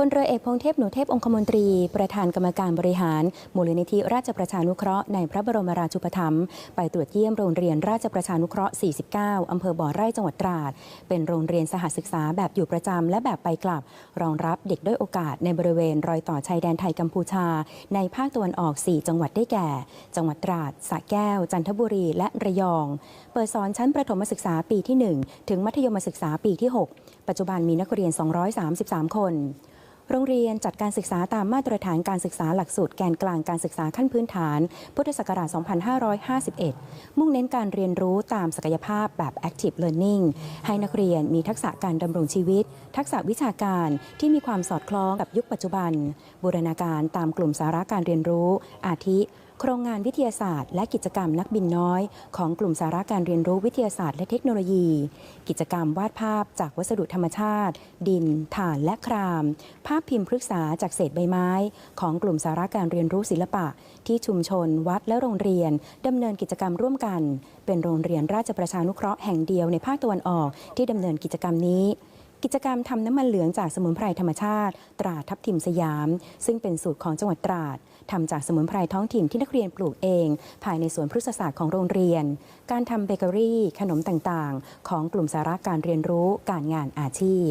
พลเรือเอกพงเทพหนูเทพองคมนตรี ประธานกรรมการบริหาร มูลนิธิราชประชานุเคราะห์ในพระบรมราชูปถัมภ์ไปตรวจเยี่ยมโรงเรียนราชประชานุเคราะห์ 49 อำเภอบ่อไร่จังหวัดตราด เป็นโรงเรียนสหศึกษาแบบอยู่ประจำและแบบไปกลับ รองรับเด็กด้อยโอกาสในบริเวณรอยต่อชายแดนไทยกัมพูชา ในภาคตะวันออก 4 จังหวัดได้แก่ จังหวัดตราดสระแก้ว จันทบุรี และระยอง เปิดสอนชั้นประถมศึกษาปีที่ 1 ถึงมัธยมศึกษาปีที่ 6 ปัจจุบันมีนักเรียน 233 คน โรงเรียนจัดการศึกษาตามมาตรฐานการศึกษาหลักสูตรแกนกลางการศึกษาขั้นพื้นฐาน พุทธศักราช 2551 มุ่งเน้นการเรียนรู้ตามศักยภาพแบบ active learning ให้นักเรียนมีทักษะการดำรงชีวิต ทักษะวิชาการที่มีความสอดคล้องกับยุคปัจจุบัน บูรณาการตามกลุ่มสาระการเรียนรู้ อาทิโครงงานวิทยาศาสตร์ และกิจกรรมนักบินน้อย ของกลุ่มสาระการเรียนรู้วิทยาศาสตร์และเทคโนโลยี กิจกรรมวาดภาพจากวัสดุธรรมชาติ ดิน ถ่านและคราม ภาพพิมพ์พฤกษาจากเศษใบไม้ ของกลุ่มสาระการเรียนรู้ศิลปะ ที่ชุมชน วัดและโรงเรียนดำเนินกิจกรรมร่วมกัน เป็นโรงเรียนราชประชานุเคราะห์แห่งเดียวในภาคตะวันออกที่ดำเนินกิจกรรมนี้ กิจกรรมทำน้ำมันเหลืองจากสมุนไพรธรรมชาติ ตราทับทิมสยาม ซึ่งเป็นสูตรของจังหวัดตราดทำจากสมุนไพรท้องถิ่นที่นักเรียนปลูกเอง ภายในสวนพฤกษศาสตร์ของโรงเรียน การทำเบเกอรี่ ขนมต่างๆ ของกลุ่มสาระการเรียนรู้การงานอาชีพ